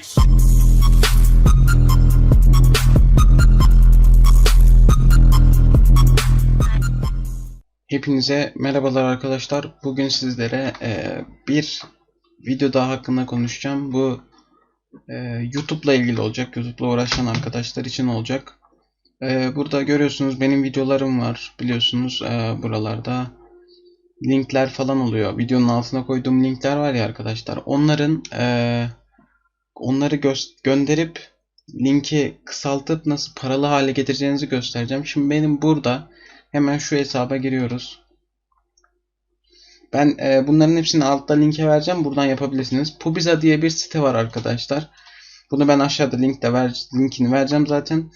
bitch. Hepinize merhabalar arkadaşlar. Bugün sizlere e, bir video daha hakkında konuşacağım. Bu e, YouTube'la ilgili olacak. YouTube'la uğraşan arkadaşlar için olacak. E, burada görüyorsunuz benim videolarım var. Biliyorsunuz e, buralarda linkler falan oluyor. Videonun altına koyduğum linkler var ya arkadaşlar. Onların e, onları gö- gönderip linki kısaltıp nasıl paralı hale getireceğinizi göstereceğim. Şimdi benim burada Hemen şu hesaba giriyoruz. Ben e, bunların hepsini altta linke vereceğim. Buradan yapabilirsiniz. Pubiza diye bir site var arkadaşlar. Bunu ben aşağıda linkte ver, linkini vereceğim zaten.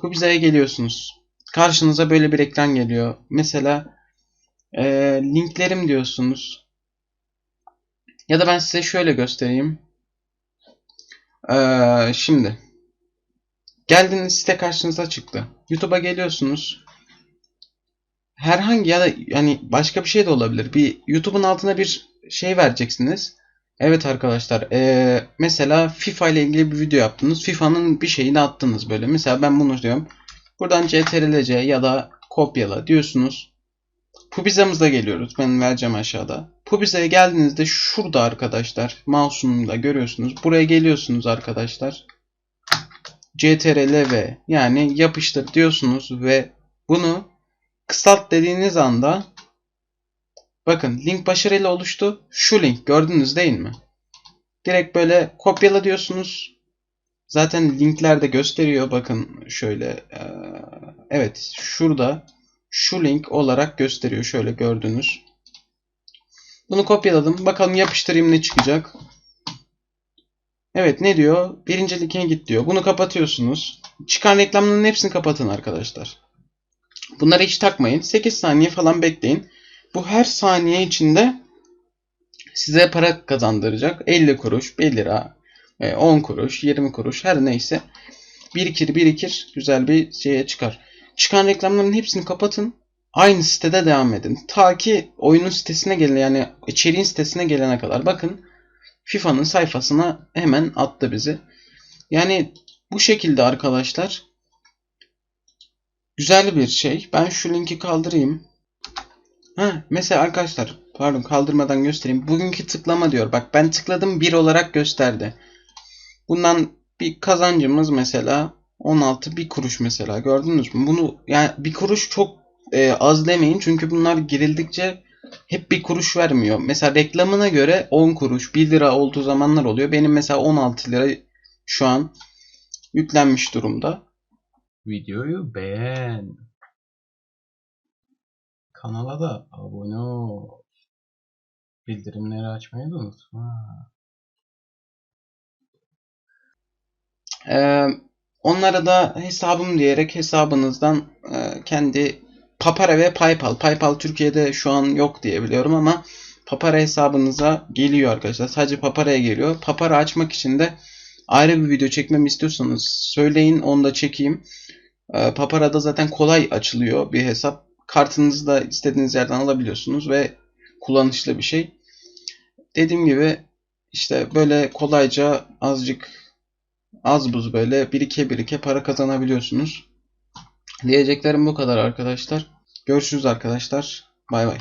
Pubiza'ya geliyorsunuz. Karşınıza böyle bir ekran geliyor. Mesela e, linklerim diyorsunuz. Ya da ben size şöyle göstereyim. E, şimdi. Geldiniz site karşınıza çıktı. YouTube'a geliyorsunuz herhangi ya da yani başka bir şey de olabilir. Bir YouTube'un altına bir şey vereceksiniz. Evet arkadaşlar, eee, mesela FIFA ile ilgili bir video yaptınız. FIFA'nın bir şeyini attınız böyle. Mesela ben bunu diyorum. Buradan CTRL-C ya da kopyala diyorsunuz. Pubiza'mıza geliyoruz. Ben vereceğim aşağıda. Pubiza'ya geldiğinizde şurada arkadaşlar. Mouse'umla görüyorsunuz. Buraya geliyorsunuz arkadaşlar. CTRL-V yani yapıştır diyorsunuz ve bunu kısalt dediğiniz anda bakın link başarıyla oluştu. Şu link gördünüz değil mi? Direkt böyle kopyala diyorsunuz. Zaten linklerde gösteriyor. Bakın şöyle evet şurada şu link olarak gösteriyor. Şöyle gördünüz. Bunu kopyaladım. Bakalım yapıştırayım ne çıkacak. Evet ne diyor? Birinci linke git diyor. Bunu kapatıyorsunuz. Çıkan reklamların hepsini kapatın arkadaşlar. Bunları hiç takmayın. 8 saniye falan bekleyin. Bu her saniye içinde size para kazandıracak. 50 kuruş, 1 lira, e, 10 kuruş, 20 kuruş her neyse. Birikir birikir güzel bir şeye çıkar. Çıkan reklamların hepsini kapatın. Aynı sitede devam edin. Ta ki oyunun sitesine gelin yani içeriğin sitesine gelene kadar. Bakın FIFA'nın sayfasına hemen attı bizi. Yani bu şekilde arkadaşlar Güzel bir şey. Ben şu linki kaldırayım. Ha, mesela arkadaşlar pardon kaldırmadan göstereyim. Bugünkü tıklama diyor. Bak ben tıkladım 1 olarak gösterdi. Bundan bir kazancımız mesela 16 bir kuruş mesela gördünüz mü? Bunu yani bir kuruş çok e, az demeyin çünkü bunlar girildikçe hep bir kuruş vermiyor. Mesela reklamına göre 10 kuruş 1 lira olduğu zamanlar oluyor. Benim mesela 16 lira şu an yüklenmiş durumda. Videoyu beğen. Kanala da abone ol. Bildirimleri açmayı da unutma. Ee, onlara da hesabım diyerek hesabınızdan e, kendi Papara ve PayPal. PayPal Türkiye'de şu an yok diye biliyorum ama Papara hesabınıza geliyor arkadaşlar. Sadece Papara'ya geliyor. Papara açmak için de ayrı bir video çekmemi istiyorsanız söyleyin onu da çekeyim. Ee, Papara'da zaten kolay açılıyor bir hesap. Kartınızı da istediğiniz yerden alabiliyorsunuz ve kullanışlı bir şey. Dediğim gibi işte böyle kolayca azıcık az buz böyle birike birike para kazanabiliyorsunuz. Diyeceklerim bu kadar arkadaşlar. Görüşürüz arkadaşlar. Bay bay.